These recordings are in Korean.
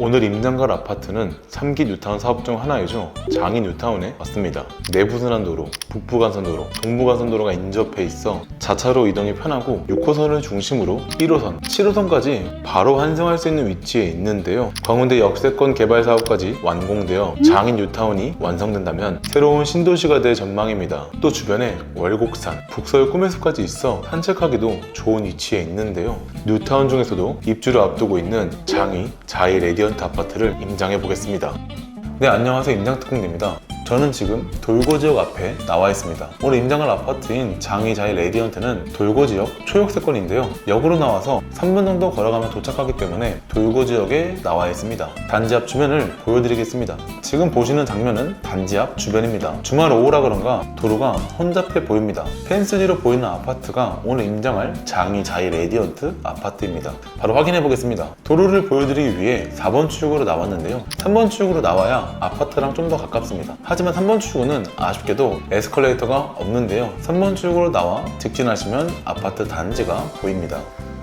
오늘 임장갈 아파트는 3기 뉴타운 사업 중 하나이죠. 장인 뉴타운에 왔습니다. 내부순환 도로, 북부간선 도로, 동부간선 도로가 인접해 있어 자차로 이동이 편하고 6호선을 중심으로 1호선, 7호선까지 바로 환승할 수 있는 위치에 있는데요. 광운대 역세권 개발 사업까지 완공되어 장인 뉴타운이 완성된다면 새로운 신도시가 될 전망입니다. 또 주변에 월곡산, 북서울 꿈의숲까지 있어 산책하기도 좋은 위치에 있는데요. 뉴타운 중에서도 입주를 앞두고 있는 장이 자이 레디언 트 아파트를 임장해 보겠습니다. 네, 안녕하세요. 임장특공대입니다. 저는 지금 돌고 지역 앞에 나와 있습니다. 오늘 임장할 아파트인 장이자이 레디언트는 돌고 지역 초역세권인데요. 역으로 나와서 3분 정도 걸어가면 도착하기 때문에 돌고 지역에 나와 있습니다. 단지 앞 주변을 보여드리겠습니다. 지금 보시는 장면은 단지 앞 주변입니다. 주말 오후라 그런가 도로가 혼잡해 보입니다. 펜스 뒤로 보이는 아파트가 오늘 임장할 장이자이 레디언트 아파트입니다. 바로 확인해 보겠습니다. 도로를 보여드리기 위해 4번 출구로 나왔는데요. 3번 출구로 나와야 아파트랑 좀 더 가깝습니다. 하지만 3번 출구는 아쉽게도 에스컬레이터가 없는데요. 3번 출구로 나와 직진하시면 아파트 단지가 보입니다.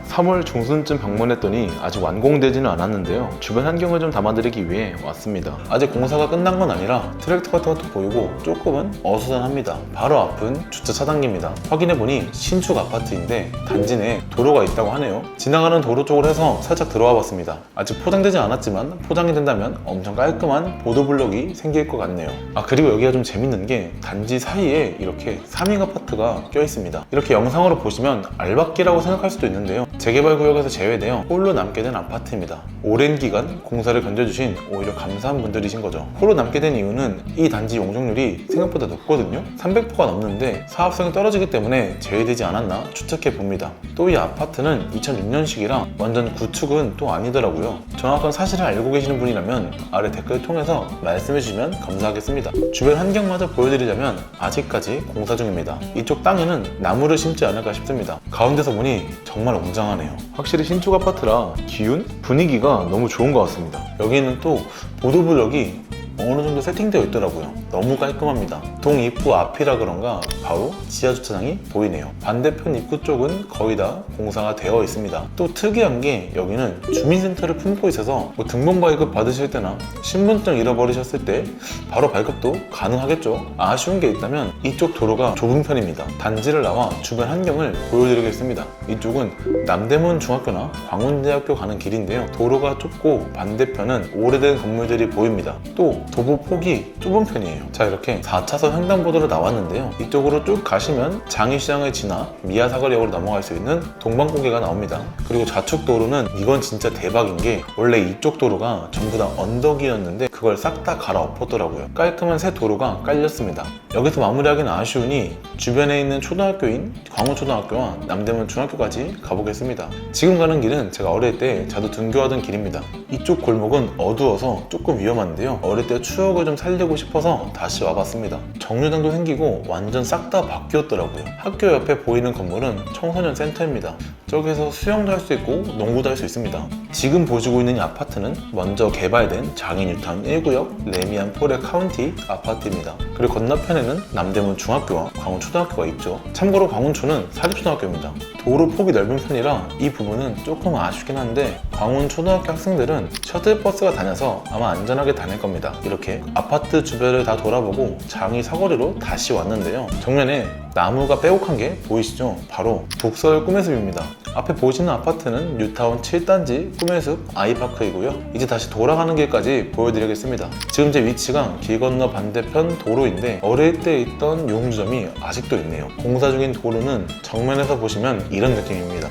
3월 중순쯤 방문했더니 아직 완공되지는 않았는데요. 주변 환경을 좀 담아드리기 위해 왔습니다. 아직 공사가 끝난 건 아니라 트랙터 같은 것도 보이고 조금은 어수선합니다. 바로 앞은 주차 차단기입니다. 확인해보니 신축 아파트인데 단지 내 도로가 있다고 하네요. 지나가는 도로 쪽으로 해서 살짝 들어와 봤습니다. 아직 포장되지 않았지만 포장이 된다면 엄청 깔끔한 보도블록이 생길 것 같네요. 아 그리고 여기가 좀 재밌는 게 단지 사이에 이렇게 3인 아파트가 껴 있습니다. 이렇게 영상으로 보시면 알박기라고 생각할 수도 있는데요. 재개발 구역에서 제외되어 홀로 남게 된 아파트입니다. 오랜 기간 공사를 견뎌주신 오히려 감사한 분들이신 거죠. 홀로 남게 된 이유는 이 단지 용적률이 생각보다 높거든요. 300호가 넘는데 사업성이 떨어지기 때문에 제외되지 않았나 추측해 봅니다. 또 이 아파트는 2006년식이라 완전 구축은 또 아니더라고요. 정확한 사실을 알고 계시는 분이라면 아래 댓글 통해서 말씀해 주시면 감사하겠습니다. 주변 환경마저 보여드리자면 아직까지 공사 중입니다. 이쪽 땅에는 나무를 심지 않을까 싶습니다. 가운데서 보니 정말 웅장 하네요. 확실히 신축 아파트라 기운, 분위기가 너무 좋은 것 같습니다. 여기는 또 보도블럭이 어느 정도 세팅되어 있더라고요. 너무 깔끔합니다. 동 입구 앞이라 그런가 바로 지하 주차장이 보이네요. 반대편 입구 쪽은 거의 다 공사가 되어 있습니다. 또 특이한 게 여기는 주민센터를 품고 있어서 뭐 등본 발급 받으실 때나 신분증 잃어버리셨을 때 바로 발급도 가능하겠죠. 아쉬운 게 있다면 이쪽 도로가 좁은 편입니다. 단지를 나와 주변 환경을 보여드리겠습니다. 이쪽은 남대문 중학교나 광운대학교 가는 길인데요. 도로가 좁고 반대편은 오래된 건물들이 보입니다. 또 도보 폭이 좁은 편이에요. 자 이렇게 4차선 횡단보도로 나왔는데요. 이쪽으로 쭉 가시면 장위시장을 지나 미아사거리역으로 넘어갈 수 있는 동방고개가 나옵니다. 그리고 좌측 도로는 이건 진짜 대박인 게 원래 이쪽 도로가 전부 다 언덕이었는데 그걸 싹 다 갈아 엎었더라고요. 깔끔한 새 도로가 깔렸습니다. 여기서 마무리하기는 아쉬우니 주변에 있는 초등학교인 광우초등학교와 남대문 중학교까지 가보겠습니다. 지금 가는 길은 제가 어릴 때 자주 등교하던 길입니다. 이쪽 골목은 어두워서 조금 위험한데요. 어릴 때 추억을 좀 살리고 싶어서 다시 와봤습니다. 정류장도 생기고 완전 싹 다 바뀌었더라고요. 학교 옆에 보이는 건물은 청소년 센터입니다. 저기서 수영도 할 수 있고 농구도 할 수 있습니다. 지금 보시고 있는 이 아파트는 먼저 개발된 장인 뉴타운 1구역 레미안 포레 카운티 아파트입니다. 그리고 건너편에는 남대문 중학교와 광운 초등학교가 있죠. 참고로 광운초는 사립초등학교입니다. 도로 폭이 넓은 편이라 이 부분은 조금 아쉽긴 한데 광운 초등학교 학생들은 셔틀버스가 다녀서 아마 안전하게 다닐 겁니다. 이렇게 아파트 주변을 다 돌아보고 장이 사거리로 다시 왔는데요. 정면에 나무가 빼곡한 게 보이시죠? 바로 북서울 꿈의 숲입니다. 앞에 보시는 아파트는 뉴타운 7단지 꿈의 숲 아이파크이고요. 이제 다시 돌아가는 길까지 보여드리겠습니다. 지금 제 위치가 길 건너 반대편 도로인데 어릴 때 있던 용주점이 아직도 있네요. 공사 중인 도로는 정면에서 보시면 이런 느낌입니다.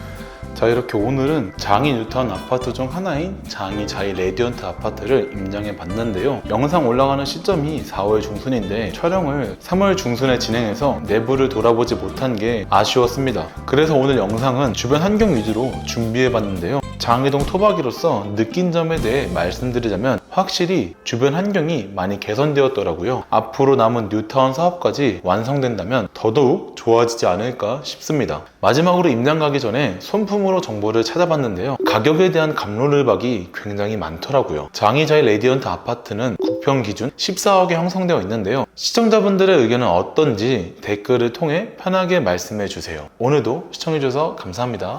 자 이렇게 오늘은 장이 뉴타운 아파트 중 하나인 장이 자이 레디언트 아파트를 임장해 봤는데요. 영상 올라가는 시점이 4월 중순인데 촬영을 3월 중순에 진행해서 내부를 돌아보지 못한 게 아쉬웠습니다. 그래서 오늘 영상은 주변 환경 위주로 준비해 봤는데요 장이동 토박이로서 느낀 점에 대해 말씀드리자면 확실히 주변 환경이 많이 개선되었더라고요. 앞으로 남은 뉴타운 사업까지 완성된다면 더더욱 좋아지지 않을까 싶습니다. 마지막으로 임장 가기 전에 손품으로 정보를 찾아봤는데요. 가격에 대한 감론을박이 굉장히 많더라고요. 장이자의 레디언트 아파트는 국평 기준 14억에 형성되어 있는데요. 시청자분들의 의견은 어떤지 댓글을 통해 편하게 말씀해 주세요. 오늘도 시청해 주셔서 감사합니다.